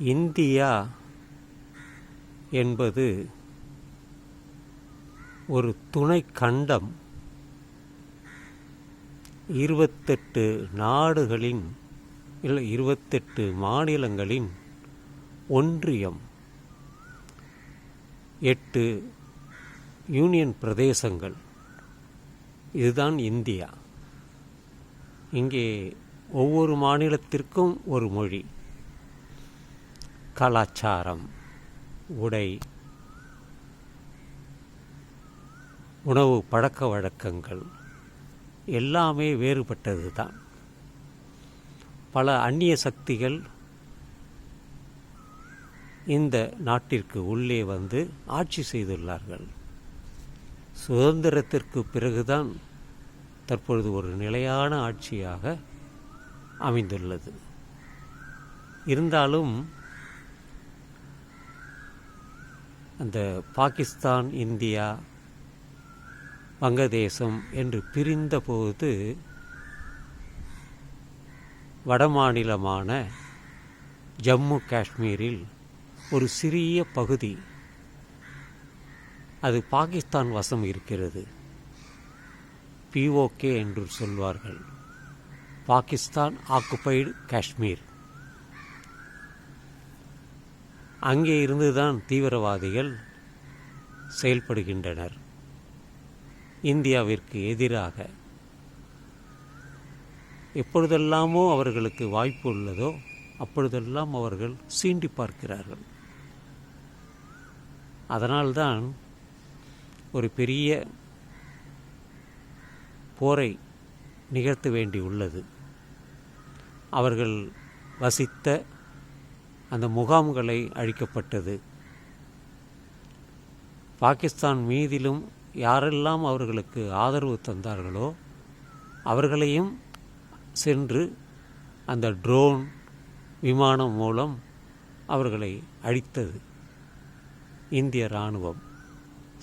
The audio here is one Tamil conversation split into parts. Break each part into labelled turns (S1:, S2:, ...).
S1: இந்தியா என்பது ஒரு துணை கண்டம் இருபத்தெட்டு நாடுகளின் இல்லை இருபத்தெட்டு மாநிலங்களின் ஒன்றியம். எட்டு யூனியன் பிரதேசங்கள். இதுதான் இந்தியா. இங்கே ஒவ்வொரு மாநிலத்திற்கும் ஒரு மொழி. கலாச்சாரம் உடை உணவு பழக்க வழக்கங்கள் எல்லாமே வேறுபட்டது தான் பல அந்நிய சக்திகள் இந்த நாட்டிற்கு உள்ளே வந்து ஆட்சி செய்துள்ளார்கள். சுதந்திரத்திற்கு பிறகுதான் தற்பொழுது ஒரு நிலையான ஆட்சியாக அமைந்துள்ளது. இருந்தாலும் அந்த பாகிஸ்தான் இந்தியா வங்கதேசம் என்று பிரிந்தபோது வடமாநிலமான ஜம்மு காஷ்மீரில் ஒரு சிறிய பகுதி அது பாகிஸ்தான் வசம் இருக்கிறது. பிஓகே என்று சொல்வார்கள். பாகிஸ்தான் ஆக்குபைடு காஷ்மீர். அங்கே இருந்துதான் தீவிரவாதிகள் செயல்படுகின்றனர். இந்தியாவிற்கு எதிராக எப்பொழுதெல்லாமோ அவர்களுக்கு வாய்ப்பு உள்ளதோ அப்பொழுதெல்லாம் அவர்கள் சீண்டி பார்க்கிறார்கள். அதனால்தான் ஒரு பெரிய போரை நிகழ்த்த வேண்டியுள்ளது. அவர்கள் வசித்த அந்த முகாம்களை அழிக்கப்பட்டது. பாகிஸ்தான் மீதிலும் யாரெல்லாம் அவர்களுக்கு ஆதரவு தந்தார்களோ அவர்களையும் சென்று அந்த ட்ரோன் விமானம் மூலம் அவர்களை அழித்தது. இந்திய இராணுவம்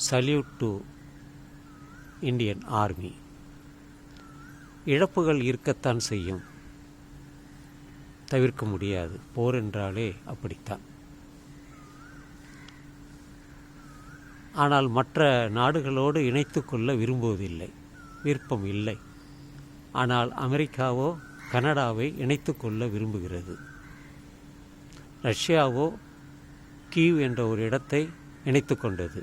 S1: சல்யூட் டு இந்தியன் ஆர்மி இழப்புகள் இருக்கத்தான் செய்யும். தவிர்க்க முடியாது. போர் என்றாலே அப்படித்தான். ஆனால் மற்ற நாடுகளோடு இணைத்து கொள்ள விரும்புவதில்லை. விருப்பம் இல்லை. ஆனால் அமெரிக்காவோ கனடாவை இணைத்து கொள்ள விரும்புகிறது. ரஷ்யாவோ கீவ் என்ற ஒரு இடத்தை இணைத்து கொண்டது.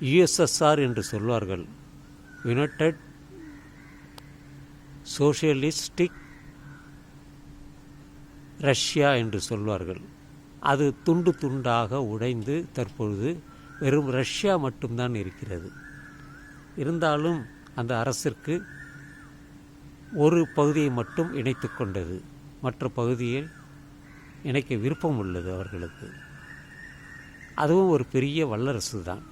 S1: யுஎஸ்எஸ்ஆர் என்று சொல்வார்கள். யுனைடெட் சோஷியலிஸ்டிக் ரஷ்யா என்று சொல்வார்கள். அது துண்டு துண்டாக உடைந்து தற்பொழுது வெறும் ரஷ்யா மட்டும்தான் இருக்கிறது. இருந்தாலும் அந்த அரசிற்கு ஒரு பகுதியை மட்டும் இணைத்து கொண்டது. மற்ற பகுதியில் இணைக்க விருப்பம் உள்ளது அவர்களுக்கு. அதுவும் ஒரு பெரிய வல்லரசு தான்.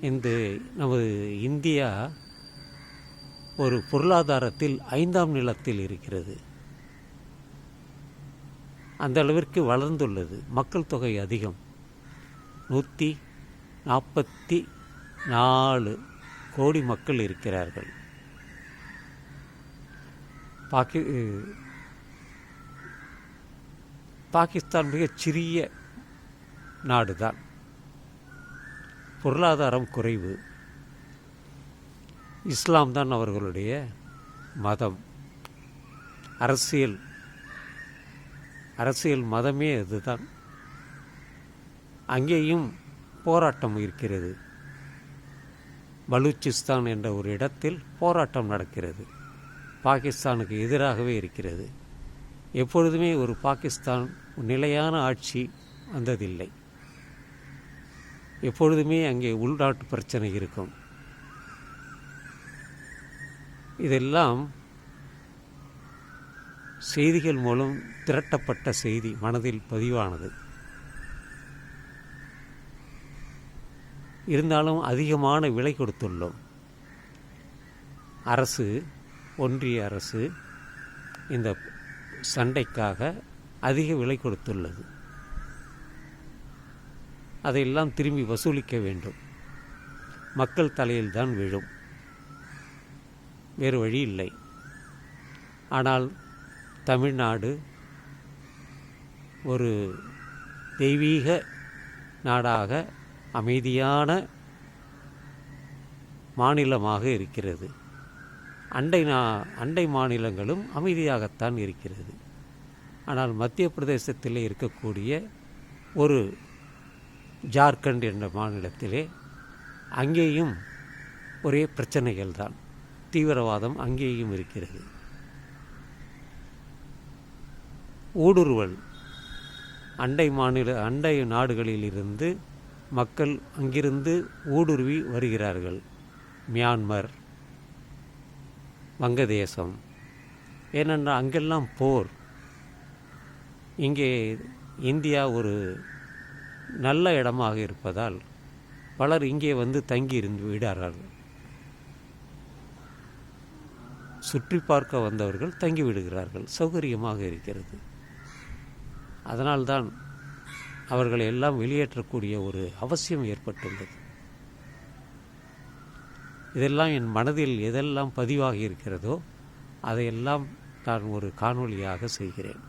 S1: இந்த நமது இந்தியா ஒரு பொருளாதாரத்தில் ஐந்தாம் நிலத்தில் இருக்கிறது. அந்த அளவிற்கு வளர்ந்துள்ளது. மக்கள் தொகை அதிகம். நூற்றி நாற்பத்தி நாலு கோடி மக்கள் இருக்கிறார்கள். பாக்கி பாகிஸ்தான் மிகச் சிறிய நாடுதான். பொருளாதாரம் குறைவு. இஸ்லாம் தான் அவர்களுடைய மதம். அரசியல் அரசியல் மதமே அதுதான். அங்கேயும் போராட்டம் இருக்கிறது. பலூச்சிஸ்தான் என்ற ஒரு இடத்தில் போராட்டம் நடக்கிறது. பாகிஸ்தானுக்கு எதிராகவே இருக்கிறது. எப்பொழுதுமே ஒரு பாகிஸ்தான் நிலையான ஆட்சி வந்ததில்லை. எப்பொழுதுமே அங்கே உள்நாட்டு பிரச்சனை இருக்கும். இதெல்லாம் செய்திகள் மூலம் திரட்டப்பட்ட செய்தி மனதில் பதிவானது. இருந்தாலும் அதிகமான விலை கொடுத்துள்ளோம். அரசு ஒன்றிய அரசு இந்த சண்டைக்காக அதிக விலை கொடுத்துள்ளது. அதையெல்லாம் திரும்பி வசூலிக்க வேண்டும். மக்கள் தலையில் தான் விழும். வேறு வழி இல்லை. ஆனால் தமிழ்நாடு ஒரு தெய்வீக நாடாக அமைதியான மாநிலமாக இருக்கிறது. அண்டை நா அண்டை மாநிலங்களும் அமைதியாகத்தான் இருக்கிறது. ஆனால் மத்திய பிரதேசத்தில் இருக்கக்கூடிய ஒரு ஜார்க்கண்ட் என்ற மாநிலத்திலே அங்கேயும் ஒரே பிரச்சனைகள் தான் தீவிரவாதம் அங்கேயும் இருக்கிறது. ஊடுருவல். அண்டை மாநில அண்டை நாடுகளிலிருந்து மக்கள் அங்கிருந்து ஊடுருவி வருகிறார்கள். மியான்மர் வங்கதேசம். ஏனென்றால் அங்கெல்லாம் போர். இங்கே இந்தியா ஒரு நல்ல இடமாக இருப்பதால் பலர் இங்கே வந்து தங்கி இருந்து விடார்கள் சுற்றி பார்க்க வந்தவர்கள் தங்கி விடுகிறார்கள். சௌகரியமாக இருக்கிறது. அதனால்தான் அவர்களை எல்லாம் வெளியேற்றக்கூடிய ஒரு அவசியம் ஏற்பட்டுள்ளது. இதெல்லாம் என் மனதில் எதெல்லாம் பதிவாகி இருக்கிறதோ அதையெல்லாம் நான் ஒரு காணொளியாக செய்கிறேன்.